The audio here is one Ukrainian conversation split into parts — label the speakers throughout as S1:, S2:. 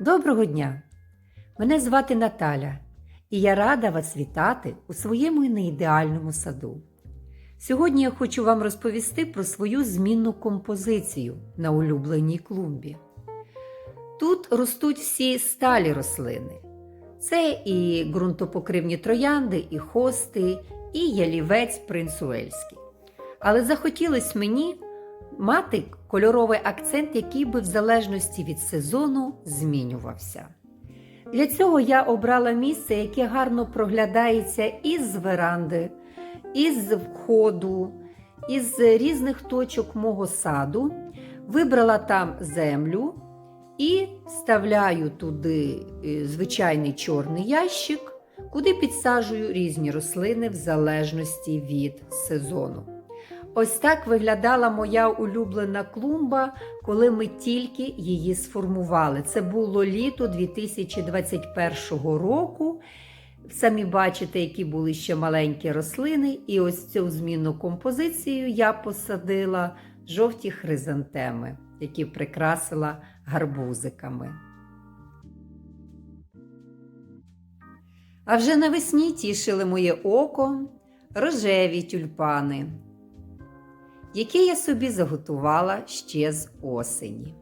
S1: Доброго дня! Мене звати Наталя, і я рада вас вітати у своєму неідеальному саду. Сьогодні я хочу вам розповісти про свою змінну композицію на улюбленій клумбі. Тут ростуть всі сталі рослини. Це і ґрунтопокривні троянди, і хости, і ялівець принцуельський. Але захотілося мені мати кольоровий акцент, який би в залежності від сезону змінювався. Для цього я обрала місце, яке гарно проглядається із веранди, із входу, із різних точок мого саду. Вибрала там землю і вставляю туди е, звичайний чорний ящик, куди підсаджую різні рослини в залежності від сезону. Ось так виглядала моя улюблена клумба, коли ми тільки її сформували. Це було літо 2021 року. Самі бачите, які були ще маленькі рослини, і ось цю змінну композицію я посадила жовті хризантеми, які прикрасила гарбузиками. А вже навесні тішили моє око рожеві тюльпани які я собі заготувала ще з осені.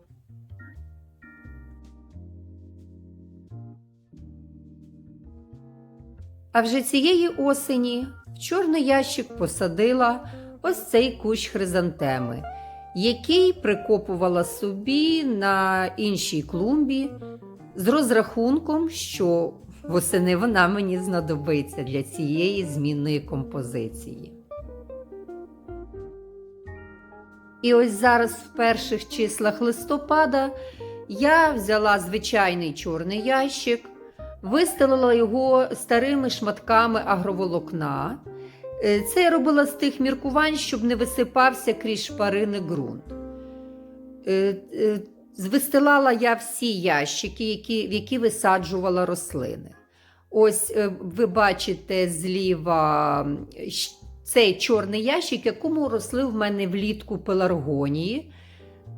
S1: А вже цієї осені в чорний ящик посадила ось цей кущ хризантеми, який прикопувала собі на іншій клумбі з розрахунком, що восени вона мені знадобиться для цієї змінної композиції. І ось зараз, в перших числах листопада, я взяла звичайний чорний ящик, вистелила його старими шматками агроволокна. Е, Це я робила з тих міркувань, щоб не висипався крізь шпарини ґрунт. Е, е, я всі ящики, які, в які висаджувала рослини. Ось ви бачите зліва цей чорний ящик, якому росли в мене влітку пеларгонії.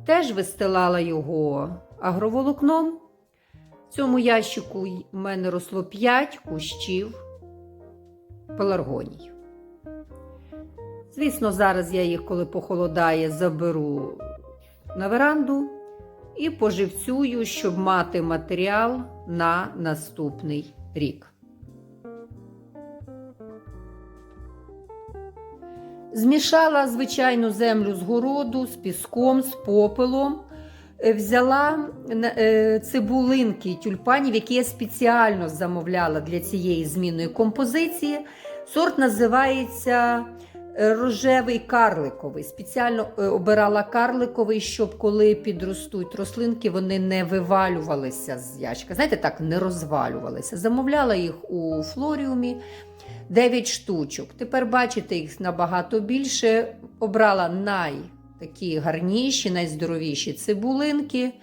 S1: Теж вистилала його агроволокном. В цьому ящику в мене росло 5 кущів пеларгоній. Звісно, зараз я їх, коли похолодає, заберу на веранду і поживцюю, щоб мати матеріал на наступний рік. Змішала звичайну землю з городу, з піском, з попелом. Е, Взяла е, цибулинки тюльпанів, які я спеціально замовляла для цієї змінної композиції. Сорт називається е, рожевий карликовий. Спеціально обирала карликовий, щоб коли підростуть рослинки, вони не вивалювалися з ящика. Знаєте, так, не розвалювалися. Замовляла їх у флоріумі. 9 штучок. Тепер бачите, їх набагато більше. Обрала найтакі гарніші, найздоровіші цибулинки.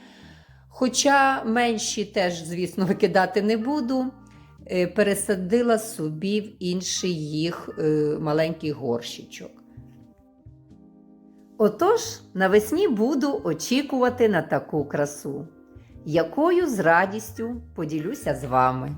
S1: Хоча менші теж, звісно, викидати не буду. Е, пересадила собі в інший їх е, маленький горщичок. Отож, навесні буду очікувати на таку красу, якою з радістю поділюся з вами.